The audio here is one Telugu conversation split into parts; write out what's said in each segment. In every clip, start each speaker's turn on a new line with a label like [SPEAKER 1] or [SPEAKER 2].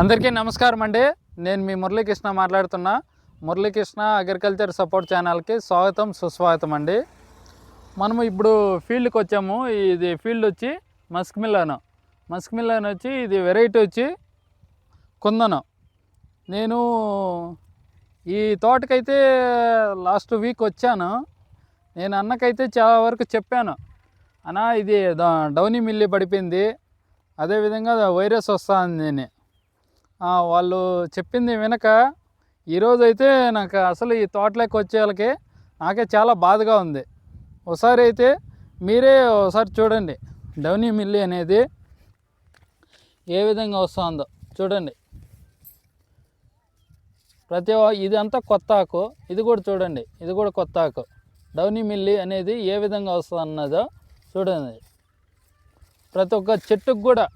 [SPEAKER 1] అందరికీ నమస్కారం అండి. నేను మీ మురళీకృష్ణ మాట్లాడుతున్నా. మురళీకృష్ణ అగ్రికల్చర్ సపోర్ట్ ఛానల్కి స్వాగతం సుస్వాగతం అండి. మనము ఇప్పుడు ఫీల్డ్కి వచ్చాము. ఇది ఫీల్డ్ వచ్చి మస్క్ మిల్లన్. మస్క్ మిల్లన్ వచ్చి ఇది వెరైటీ వచ్చి కుందనం. నేను ఈ తోటకైతే లాస్ట్ వీక్ వచ్చాను. నేను అన్నకైతే చాలా వరకు చెప్పాను. అన్న ఇది డౌనీ మిల్లి పడిపోయింది. అదేవిధంగా వైరస్ వస్తుంది నేను వాళ్ళు చెప్పింది వినక ఈరోజైతే నాకు అసలు ఈ తోటలోకి వచ్చే వాళ్ళకి నాకే చాలా బాధగా ఉంది. ఒకసారి అయితే మీరే ఒకసారి చూడండి. డౌనీ మిల్లి అనేది ఏ విధంగా వస్తుందో చూడండి. ప్రతి ఇదంతా కొత్త ఆకు. ఇది కూడా చూడండి. ఇది కూడా కొత్త ఆకు. డౌనీ మిల్లి అనేది ఏ విధంగా వస్తుంది అన్నదో చూడండి. ప్రతి ఒక్క చెట్టుకు కూడా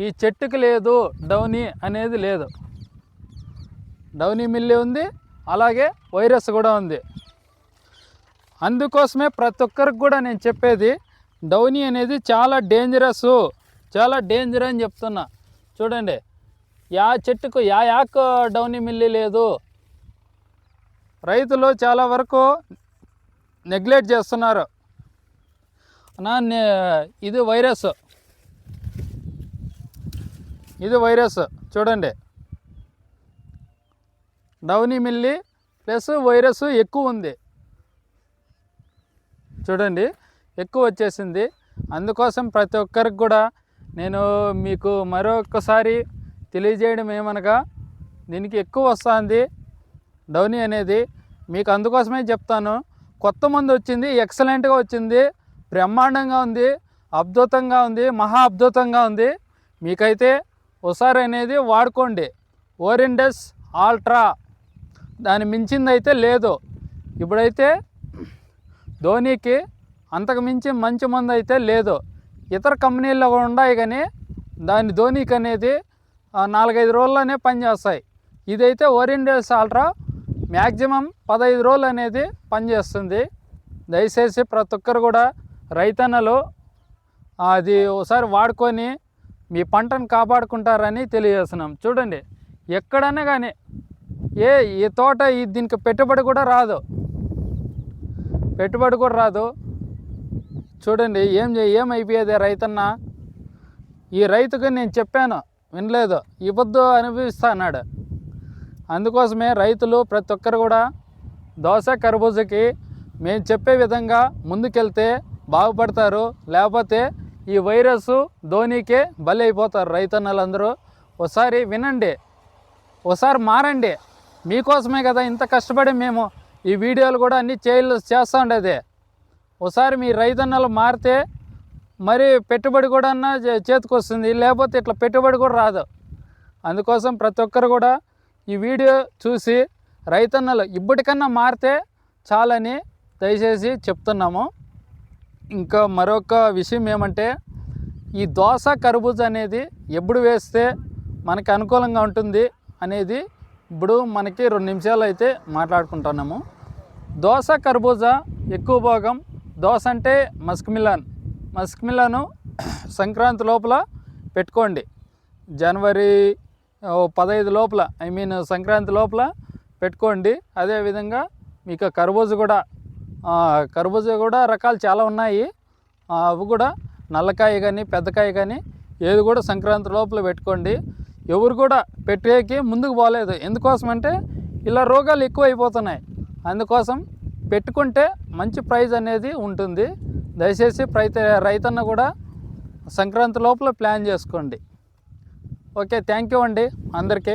[SPEAKER 1] ఈ చెట్టుకి లేదు డౌనీ అనేది లేదు. డౌనీ మిల్లి ఉంది అలాగే వైరస్ కూడా ఉంది. అందుకోసమే ప్రతి ఒక్కరికి కూడా నేను చెప్పేది డౌనీ అనేది చాలా డేంజరస్ చాలా డేంజర్ అని చెప్తున్నా. చూడండి యా చెట్టుకు యా యాక్ డౌనీ మిల్లి లేదు. రైతులు చాలా వరకు నెగ్లెక్ట్ చేస్తున్నారు. నా నే- ఇది వైరస్. ఇది వైరస్ చూడండి. డౌనీ మిల్లి ప్లస్ వైరస్ ఎక్కువ ఉంది. చూడండి ఎక్కువ వచ్చేసింది. అందుకోసం ప్రతి ఒక్కరికి కూడా నేను మీకు మరొకసారి తెలియజేయడం ఏమనగా దీనికి ఎక్కువ వస్తుంది డౌనీ అనేది. మీకు అందుకోసమే చెప్తాను. కొత్త మందు వచ్చింది ఎక్సలెంట్గా వచ్చింది బ్రహ్మాండంగా ఉంది అద్భుతంగా ఉంది మహా అద్భుతంగా ఉంది. మీకైతే ఒకసారి అనేది వాడుకోండి. ఓరిండస్ ఆల్ట్రా. దాని మించింది అయితే లేదు. ఇప్పుడైతే ధోనికి అంతకు మించి మంచి మందు అయితే లేదు. ఇతర కంపెనీల్లో కూడా ఉన్నాయి కానీ దాని ధోనికి అనేది నాలుగైదు రోజుల్లోనే పనిచేస్తాయి. ఇదైతే ఓరిండస్ ఆల్ట్రా. మ్యాక్సిమం పదహైదు రోజులు అనేది పనిచేస్తుంది. దయచేసి ప్రతి ఒక్కరు కూడా రైతన్నలు అది ఒకసారి వాడుకొని మీ పంటను కాపాడుకుంటారని తెలియజేస్తున్నాం. చూడండి ఎక్కడైనా కానీ ఏ ఈ తోట ఈ దీనికి పెట్టుబడి కూడా రాదు. పెట్టుబడి కూడా రాదు. చూడండి ఏం ఏమైపోయేది ఏం రైతన్న? ఈ రైతుకు నేను చెప్పాను వినలేదు ఇవ్వద్దు అనిపిస్తా అన్నాడు. అందుకోసమే రైతులు ప్రతి ఒక్కరు కూడా దోశ కర్బూజకి మేము చెప్పే విధంగా ముందుకెళ్తే బాగుపడతారు లేకపోతే ఈ వైరస్ ధోనికే బలి అయిపోతారు రైతన్నలందరూ. ఒకసారి వినండి. ఒకసారి మారండి. మీకోసమే కదా ఇంత కష్టపడి మేము ఈ వీడియోలు కూడా అన్ని చేయలు చేస్తూ ఉండేది. ఒకసారి మీ రైతన్నలు మారితే మరి పెట్టుబడి కూడా అన్న చేతికొస్తుంది లేకపోతే ఇట్లా పెట్టుబడి కూడా రాదు. అందుకోసం ప్రతి ఒక్కరు కూడా ఈ వీడియో చూసి రైతన్నలు ఇప్పటికన్నా మారితే చాలని దయచేసి చెప్తున్నాము. ఇంకా మరొక విషయం ఏమంటే ఈ దోస కర్బూజ అనేది ఎప్పుడు వేస్తే మనకి అనుకూలంగా ఉంటుంది అనేది ఇప్పుడు మనకి రెండు నిమిషాలు అయితే మాట్లాడుకుంటున్నాము. దోస కర్బూజా ఎక్కువ భాగం దోస అంటే musk melon. Musk melon Sankranti లోపల పెట్టుకోండి. జనవరి పదహైదు లోపల ఐ మీన్ సంక్రాంతి లోపల పెట్టుకోండి. అదేవిధంగా మీకు కర్బూజ కూడా కర్బూజా కూడా రకాలు చాలా ఉన్నాయి. అవి కూడా నల్లకాయ కానీ పెద్దకాయ కానీ ఏది కూడా సంక్రాంతి లోపల పెట్టుకోండి. ఎవరు కూడా పెట్టేకి ముందుకు పోలేదు. ఎందుకోసం అంటే ఇలా రోగాలు ఎక్కువ అయిపోతున్నాయి అందుకోసం పెట్టుకుంటే మంచి ప్రైజ్ అనేది ఉంటుంది. దయచేసి రైత రైతన్న కూడా సంక్రాంతి లోపల ప్లాన్ చేసుకోండి. ఓకే థ్యాంక్ యూ అండి అందరికీ.